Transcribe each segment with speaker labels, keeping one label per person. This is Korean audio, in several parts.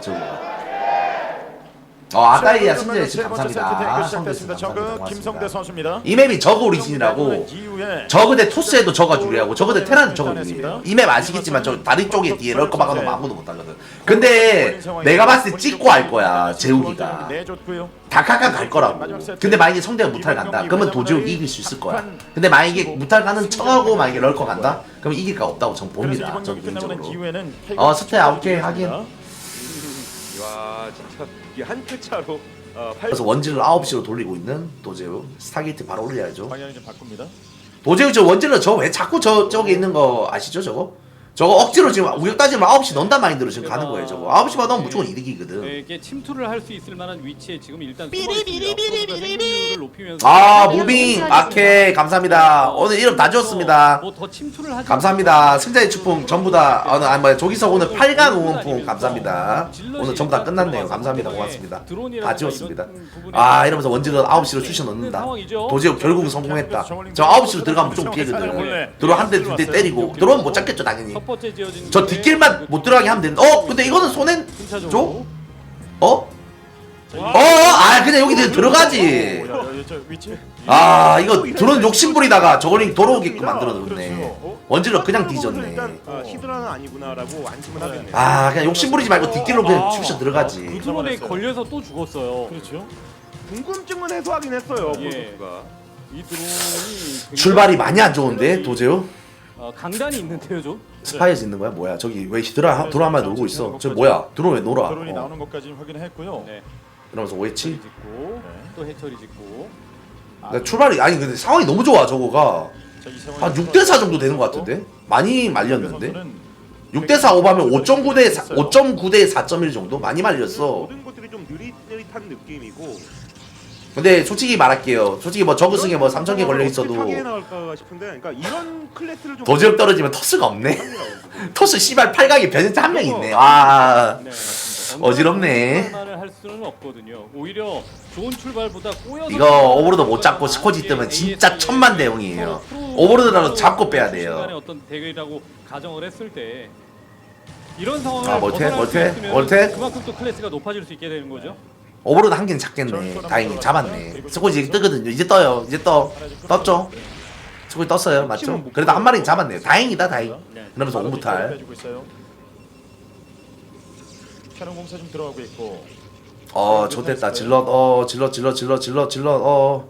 Speaker 1: 저거. 어 아따이야
Speaker 2: 자,
Speaker 1: 신재 씨 감사합니다. 씨
Speaker 2: 시작됐습니다. 저그
Speaker 1: 감사합니다.
Speaker 2: 김성대. 선수입니다.
Speaker 1: 이 맵이 저거 오리진이라고
Speaker 2: 이후에
Speaker 1: 저그 대 토스에도 저가 유리하고 저그 대 테란 저가 유리해요 이 맵 아시겠지만 저 다리 쪽에 뒤에 럴거 박아놓으면 아무도 못하거든 근데 내가 봤을 때 찍고 할 거야 재욱이가
Speaker 2: 내줬고요.
Speaker 1: 다카카 갈 거라고 근데 만약에 성대가 무탈 간다 그러면 도지욱 이길 수 있을 거야 근데 만약에 무탈 가는 척하고 만약에 럴거 간다 그럼 이길 가 없다고 전
Speaker 2: 그래서
Speaker 1: 봅니다
Speaker 2: 이번
Speaker 1: 전
Speaker 2: 경기 끝나고 난
Speaker 1: 개인적으로
Speaker 2: 이후에는
Speaker 1: 어, 아홉 개 하긴.
Speaker 3: 와 진짜 이게 한 끗 차로 어, 팔-
Speaker 1: 그래서 원질을 9시로 돌리고 있는 도재욱 스타게이트 바로 올려야죠
Speaker 2: 방향을 좀 바꿉니다.
Speaker 1: 도재욱 저 원질러 저 왜 자꾸 저 저기 있는 거 아시죠 저거? 저거 억지로 지금 우격 따지면 9시 넣는단 마인드로 지금 가는 거예요 저거. 9시만 넣으면 무조건 이득이거든.
Speaker 4: 네, 이게 침투를 할 수 있을 만한 위치에 지금 일단 숨어 있습니다. 선수가 생존율을 높이면서
Speaker 1: 아 무빙. 아케 감사합니다. 오늘 이름 다 지웠습니다.
Speaker 4: 뭐더 침투를 하지
Speaker 1: 감사합니다. 승자의 축풍 전부 다 어느 아니 뭐야 조기석 오늘 8강 응원풍 감사합니다. 오늘 전부 다 끝났네요. 감사합니다. 고맙습니다. 다 지웠습니다. 아 이러면서 원질러 9시로 쑤셔 넣는다. 도재욱 결국은 성공했다. 저 9시로 들어가면 좀 피해거든 들어 한대두 대 때리고. 들어오면 못 잡겠죠 당연히.
Speaker 4: 첫 번째 지어진
Speaker 1: 저 뒷길만 못 들어가게 하면 되는데 어 근데 이거는 손엔 줘? 어? 어? 아 그냥 여기 그냥 들어가지. 아 이거 드론 욕심부리다가 저거링 돌아오게끔 만들어뒀네 원질러 그냥 뒤졌네
Speaker 3: 일단 아, 히드라는 아니구나라고 안심을 하겠네.
Speaker 1: 아 그냥 욕심부리지 말고 뒷길로 그냥 쑤셔 들어가지
Speaker 4: 그 드론에 걸려서 또 죽었어요.
Speaker 2: 그렇죠.
Speaker 3: 궁금증은 해소하긴 했어요.
Speaker 4: 예.
Speaker 3: 선수가.
Speaker 4: 이 드론이 굉장히-
Speaker 1: 출발이 많이 안 좋은데 도재우?
Speaker 4: 어, 강단이 있는데요, 좀.
Speaker 1: 스파이어즈 있는 거야? 뭐야? 저기 왜 히드라 드론 한마디 놀고 있어? 저 뭐야? 드론 왜 놀아?
Speaker 2: 드론이
Speaker 1: 어.
Speaker 2: 나오는 것까지 확인을 했고요.
Speaker 4: 네.
Speaker 1: 이러면서 오해치?
Speaker 4: 짓고 또 해처리 짓고. 아,
Speaker 1: 그러니까 출발이 아니 근데 상황이 너무 좋아 저거가.
Speaker 2: 자, 이 상황에서
Speaker 1: 한 6대 4 정도 되는 것 같은데? 많이 말렸는데?
Speaker 2: 선수는
Speaker 1: 6대 4 오버하면 5.9 대 5.9 대 4.1 정도? 많이 말렸어.
Speaker 3: 모든 것들이 좀 느릿느릿한 느낌이고.
Speaker 1: 근데 솔직히 말할게요 솔직히 뭐 저그승에 뭐 3,000개 걸려 있어도
Speaker 3: 어떻게 나올까 싶은데, 그러니까 이런 클래스를 좀
Speaker 1: 도지역 떨어지면 토스가 없네 토스 씨발 8강에 변현자 한 명 있네 와
Speaker 4: 네.
Speaker 1: 어지럽네.
Speaker 4: 할 수는 없거든요. 오히려 좋은 출발보다 꼬여서
Speaker 1: 이거 오버로드 못 잡고 스코지 뜨면 진짜 천만 대용이에요 오버로드라도 잡고 빼야 돼요
Speaker 4: 중간에 어떤 대결이라고 가정을 했을 때 이런 상황을
Speaker 1: 아, 멀테?
Speaker 4: 벗어날 수? 있으면
Speaker 1: 멀테?
Speaker 4: 그만큼 또 클래스가 높아질 수 있게 되는 거죠.
Speaker 1: 오버로드 한 개는 잡겠네. 다행히 잡았네. 스코지 이제 뜨거든요. 이제 떠요. 이제 떠. 떴죠? 스코지 떴어요. 맞죠? 그래도 한 마리는 잡았네요. 다행이다 다행.
Speaker 4: 네.
Speaker 1: 그러면서 오무탈.
Speaker 2: 해주고 있어요. 캐논 공사 좀 들어가고 있고.
Speaker 1: 어 좋됐다. 질럿 어 질럿 질럿 질럿 질럿 질럿 어.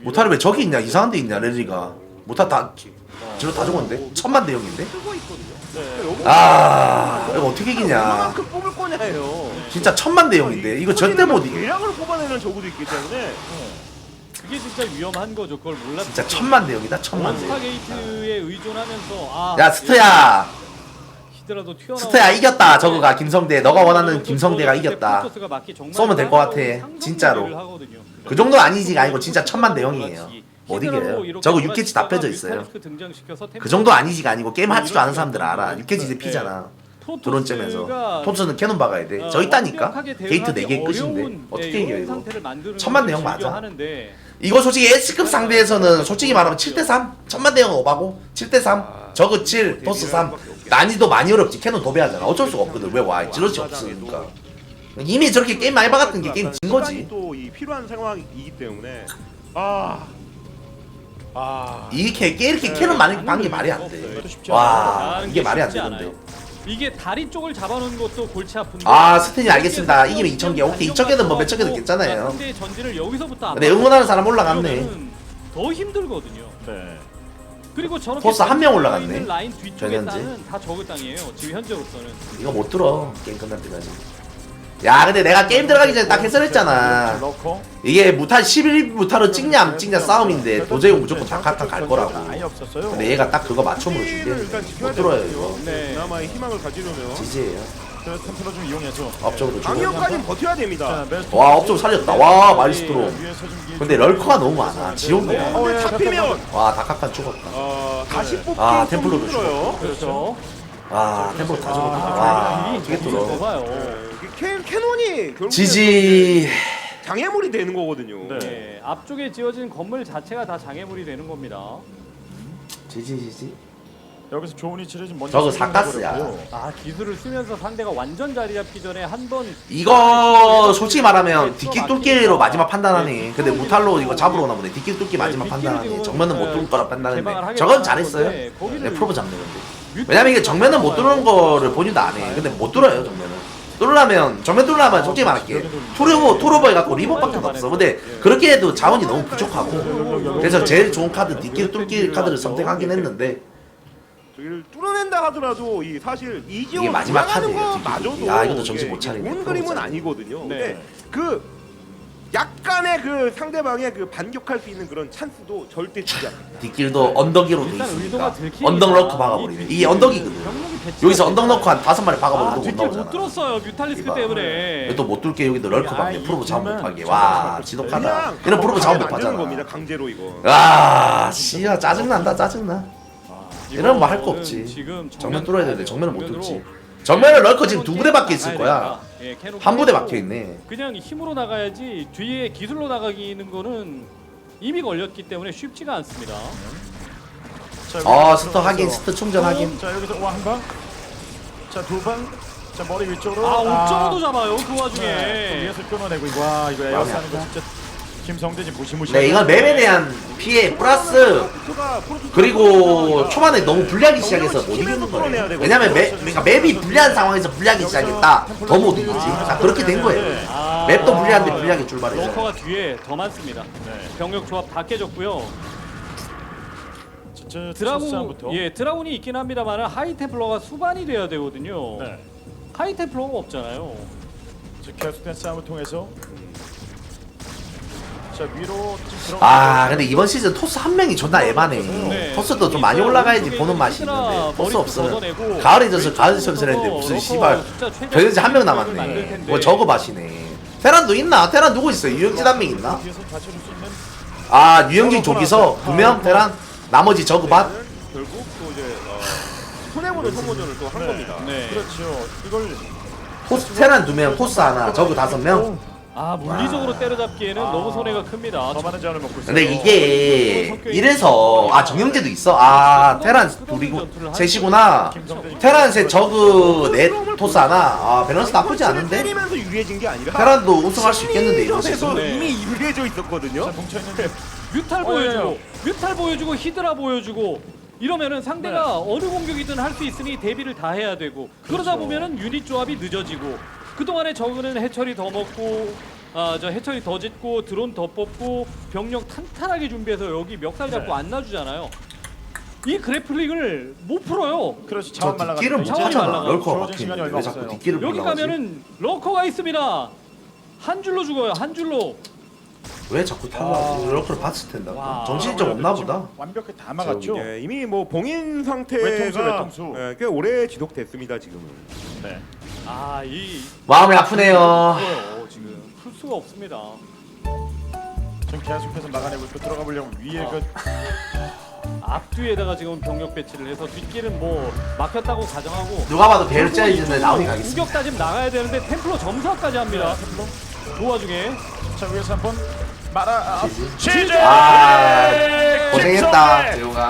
Speaker 1: 무탈이 왜 저기 있냐? 이상한 데 있냐 랠리가? 무탈 다 질럿 다 죽었는데? 천만 대용인데?
Speaker 2: 네.
Speaker 1: 아 이거 어떻게 이기냐?
Speaker 3: 얼마만큼 뽑을 거냐예요.
Speaker 1: 진짜 천만 대용인데. 이거 절대 못 이겨.
Speaker 3: 대량으로 뽑아내는 저구도 있기 때문에
Speaker 4: 그게 진짜 위험한 거죠. 그걸 몰랐.
Speaker 1: 진짜 천만 대용이다 천만 대용
Speaker 4: 스타게이트에 의존하면서 아,
Speaker 1: 야 스트야.
Speaker 4: 히드라도 튀어나와.
Speaker 1: 스트야 이겼다 저거가. 김성대. 너가 원하는 김성대가 이겼다. 쏘면 될것 같아. 진짜로. 그 정도 아니지가 아니고 진짜 천만 대용이에요. 못
Speaker 4: 히드라로
Speaker 1: 이겨요.
Speaker 4: 이렇게
Speaker 1: 저거 6캐치 다 펴져 있어요. 그 정도 아니지가 아니고 게임 하지도 않은 사람들 알아. 6캐치 이제 피잖아 드론쯤에서. 토스는 캐논 박아야 돼. 저 있다니까. 게이트 4개 끝인데 어떻게 이겨 이거? 천만 대형 맞아.
Speaker 4: 하는데.
Speaker 1: 이거 솔직히 S급 상대에서는 솔직히 말하면 7대 3 천만 대형 오바고 7대 3 저그 7 토스 3 난이도 많이 어렵지. 캐논 도배하잖아. 어쩔 수가 없거든. 왜 와? 질럿이 없으니까. 이미 저렇게 게임 많이 박았던 게 게임 진 거지.
Speaker 3: 또이 필요한 상황이기 때문에. 아.
Speaker 2: 아.
Speaker 1: 이렇게 이렇게 캐논 많이 박은 게 말이 안 돼 와 이게 말이 안 되는데
Speaker 4: 이게 다리 쪽을 잡아놓은 것도 골치 아픈데
Speaker 1: 아, 스탠이 알겠습니다. 이기면 2,000개. 오케이, 2,000개는 뭐 몇천 개도 괜찮아요.
Speaker 4: 상대의 전진을 여기서부터
Speaker 1: 근데 응원하는 사람 올라갔네
Speaker 4: 더 힘들거든요.
Speaker 2: 네.
Speaker 4: 그리고 저렇게
Speaker 1: 포스 한명
Speaker 4: 전진하고
Speaker 1: 올라갔네.
Speaker 4: 라인 뒤쪽에. 땅은 다 저그 땅이에요. 지금 현재로서는.
Speaker 1: 이거 못 들어 게임 끝날 때까지 야 근데 내가 게임 들어가기 전에 딱 해설했잖아.
Speaker 2: 넣고.
Speaker 1: 이게 무탈 11무탈로 찍냐 안 찍냐 싸움인데 도저히 무조건 다카카 갈 거라고.
Speaker 2: 아예 없었어요.
Speaker 1: 근데 얘가 딱 그거 맞춤으로
Speaker 3: 피해를 일단
Speaker 1: 준비했는데
Speaker 3: 지켜야
Speaker 1: 못 들어요. 이거.
Speaker 4: 네.
Speaker 3: 그나마의 희망을 가지려면
Speaker 1: 지지예요.
Speaker 2: 저 템플러 좀 이용해서.
Speaker 1: 업적으로 주고
Speaker 3: 강력까지는 버텨야 됩니다.
Speaker 1: 와 업적 살렸다. 와 마이스트로
Speaker 2: 좀 기회
Speaker 1: 근데
Speaker 2: 좀-
Speaker 1: 럴커가 너무 많아. 지옥이야
Speaker 3: 어, 근데 잡히면
Speaker 1: 와 다카카 죽었다.
Speaker 3: 어, 다시 뽑기
Speaker 1: 아,
Speaker 3: 좀
Speaker 1: 템플러도
Speaker 3: 힘들어요.
Speaker 4: 그렇죠.
Speaker 1: 와 템포 다 죽었다.
Speaker 4: 아, 와이
Speaker 1: 어떻게
Speaker 4: 저기
Speaker 1: 뚫어?
Speaker 4: 봐요.
Speaker 3: 캐, 캐논이 결국
Speaker 1: 지지
Speaker 3: 장애물이 되는 거거든요.
Speaker 2: 네.
Speaker 4: 네, 앞쪽에 지어진 건물 자체가 다 장애물이 되는 겁니다.
Speaker 1: 지지 지지
Speaker 2: 여기서 좋은 위치를 좀 먼저
Speaker 1: 저거.
Speaker 2: 버렸고요.
Speaker 4: 아 기술을 쓰면서 상대가 완전 자리 잡기 전에 한번
Speaker 1: 이거 솔직히 말하면 뒷길 뚫기로 마지막 판단하네. 근데 무탈로 이거 잡으러 오나 보네. 뒷길 뚫기 마지막 판단하네. 정면은 못 뚫을 거라 판단했네. 저건 잘했어요. 네, 프로브 잡네 근데. 왜냐면 이게 정면은 못 뚫는 거를 본인도 안 해. 근데 못 뚫어요 정면은. 뚫으려면 정면 뚫으려면 솔직히 말할게. 투르보 투르보 해갖고 리버밖에 없어. 근데 그렇게 해도 자원이 너무 부족하고. 그래서 제일 좋은 카드 뒷길 뚫기 카드를 선택하긴 했는데
Speaker 3: 저기를 뚫어낸다 하더라도 이 사실
Speaker 1: 이게 마지막 카드예요,
Speaker 3: 거 마저도.
Speaker 1: 야, 이것도 정신 못 차리네,
Speaker 3: 좋은
Speaker 1: 프로
Speaker 3: 그림은. 아니거든요.
Speaker 4: 네.
Speaker 3: 근데 그 약간의 그 상대방의 그 반격할 수 있는 그런 찬스도 절대 주지 않습니다.
Speaker 1: 뒷길도 언덕이로 돼
Speaker 4: 일단
Speaker 1: 있으니까
Speaker 4: 의도가 들키니까
Speaker 1: 언덕 넣고 박아버리네. 이게 언덕이거든.
Speaker 4: 병력이 배치가
Speaker 1: 여기서 언덕. 넣고 한 다섯 마리
Speaker 4: 아
Speaker 1: 박아버려도 못
Speaker 4: 뒷길 못
Speaker 1: 나오잖아.
Speaker 4: 뚫었어요 뮤탈리스크
Speaker 1: 이봐.
Speaker 4: 때문에
Speaker 1: 또못 뚫게 여기도
Speaker 2: 야,
Speaker 1: 밖에
Speaker 2: 이
Speaker 1: 프로브
Speaker 2: 팀은
Speaker 1: 못하게
Speaker 2: 정말
Speaker 1: 와 지독하다
Speaker 3: 그냥
Speaker 1: 이런 프로브 잡아
Speaker 3: 만드는 겁니다. 강제로 이거.
Speaker 1: 아 씨야 짜증난다 짜증나 이런 거 할거 없지
Speaker 4: 이거는 지금
Speaker 1: 정면 뚫어야 되는데 정면을 못 뚫지 정면을 럴커 지금 두 부대 밖에 있을 거야
Speaker 4: 됩니다. 예, 캐논
Speaker 1: 한 부대
Speaker 4: 깨고
Speaker 1: 박혀있네
Speaker 4: 그냥 힘으로 나가야지 뒤에 기술로 나가기는 거는 이미 걸렸기 때문에 쉽지가 않습니다.
Speaker 2: 자,
Speaker 1: 아 스터 하긴. 스터 충전 하긴
Speaker 2: 자 여기서 와 한 방. 자두 방. 자 머리 위쪽으로.
Speaker 4: 아 옥정도 잡아요 그
Speaker 2: 네.
Speaker 4: 와중에.
Speaker 2: 위에서 끊어내고 이거 와 이거 에어싸는 거
Speaker 1: 아프다.
Speaker 2: 진짜 김성대지 무시무시.
Speaker 1: 네 이건 맵에 대한 피해 플러스 그리고 초반에 너무 불리하기 시작해서 못 이기는 거예요. 왜냐면 맵, 그러니까 맵이 불리한 상황에서 불리하기 시작했다 더 못 이기지 자 그렇게 된 거예요
Speaker 4: 아,
Speaker 1: 맵도 불리한데 불리하게 출발해서
Speaker 4: 러커가 뒤에 더 많습니다.
Speaker 2: 네.
Speaker 4: 병력 조합 다 깨졌고요. 드라군
Speaker 2: 첫싸움부터.
Speaker 4: 예 드라군이 있긴 합니다만 하이템플러가 수반이 돼야 되거든요.
Speaker 2: 네.
Speaker 4: 하이템플러가 없잖아요.
Speaker 2: 자, 계속된 싸움을 통해서 자 위로.
Speaker 1: 아 근데 이번 시즌 토스 한 명이 존나 애바네
Speaker 4: 네.
Speaker 1: 토스도 좀 많이 올라가야지 보는 맛이 있는데 토스 없으면 가을에 져서 가을 점수했는데 무슨 씨발 저기서 한명 남았네 뭐 저거 맛이네 테란도 있나? 테란 누구 있어? 유영진 한 명 있나? 아 유영진 조기서 두명 테란 나머지
Speaker 3: 결국 또 이제 어, 손해보는 소모전을 또한
Speaker 2: 네.
Speaker 3: 겁니다.
Speaker 4: 네.
Speaker 2: 그렇죠. 이걸
Speaker 1: 토스 테란 두명 토스 하나 저그 다섯 명
Speaker 4: 아 물리적으로 때려잡기에는
Speaker 2: 아.
Speaker 4: 너무 손해가 큽니다.
Speaker 2: 더 많은 자원을 먹고 있어요.
Speaker 1: 근데 이게 이래서 아 정영재도 있어 아 테란 둘이고 셋이구나 테란 셋 저그 넷 토스 하나 아 밸런스 나쁘지 않은데
Speaker 3: 때리면서 유리해진 게 아니라
Speaker 1: 테란도 우승할 수 있겠는데 이런 식으로
Speaker 4: 네.
Speaker 3: 이미 유리해져 있었거든요.
Speaker 2: 자 뭉쳐 있는데
Speaker 4: 뮤탈
Speaker 2: 어,
Speaker 4: 보여주고
Speaker 2: 예,
Speaker 4: 뮤탈 보여주고 히드라 보여주고 이러면은 상대가 어느 공격이든 할 수 있으니 대비를 다 해야 되고 그러다 보면은 유닛 조합이 늦어지고 그 동안에 저그는 해처리 더 먹고 아 저 해처리 더 짓고 드론 더 뽑고 병력 탄탄하게 준비해서 여기 멱살 잡고
Speaker 2: 네.
Speaker 4: 안 놔주잖아요. 이 그래플링을 못 풀어요.
Speaker 2: 그렇지
Speaker 1: 저
Speaker 2: 자원 말라가.
Speaker 1: 뒷길을 못
Speaker 4: 자원이 말라가.
Speaker 1: 럴커가
Speaker 2: 주어진 시간이
Speaker 1: 막히는데
Speaker 2: 얼마
Speaker 1: 왜 자꾸
Speaker 2: 없어요.
Speaker 1: 뒷길을
Speaker 4: 여기 가면은 러커가 있습니다. 한 줄로 죽어요. 한 줄로.
Speaker 1: 왜 자꾸 타고 럴커를 봤을 텐데
Speaker 4: 와.
Speaker 1: 정신적 없나 보다
Speaker 2: 완벽히 다 막았죠.
Speaker 3: 예, 이미 뭐 봉인 상태가
Speaker 2: 외통수, 외통수.
Speaker 3: 예, 꽤 오래 지속됐습니다 지금은.
Speaker 2: 네.
Speaker 4: 아 이
Speaker 1: 마음이 아프네요
Speaker 4: 죽어요 지금 풀 수가 없습니다.
Speaker 2: 지금 계속해서 막아내고 있고 들어가 보려면 위에
Speaker 4: 아.
Speaker 2: 그
Speaker 4: 앞뒤에다가 지금 병력 배치를 해서 뒷길은 뭐 막혔다고 가정하고
Speaker 1: 누가 봐도 베르짜이즈는 나오니 가겠습니다
Speaker 4: 공격 따지면 나가야 되는데 템플러 점사까지 합니다. 그 와중에
Speaker 2: 자 위에서 한번 말아 아,
Speaker 1: 지지.
Speaker 2: 치즈.
Speaker 1: 아,
Speaker 2: 네,
Speaker 1: 고생했다. 재호가.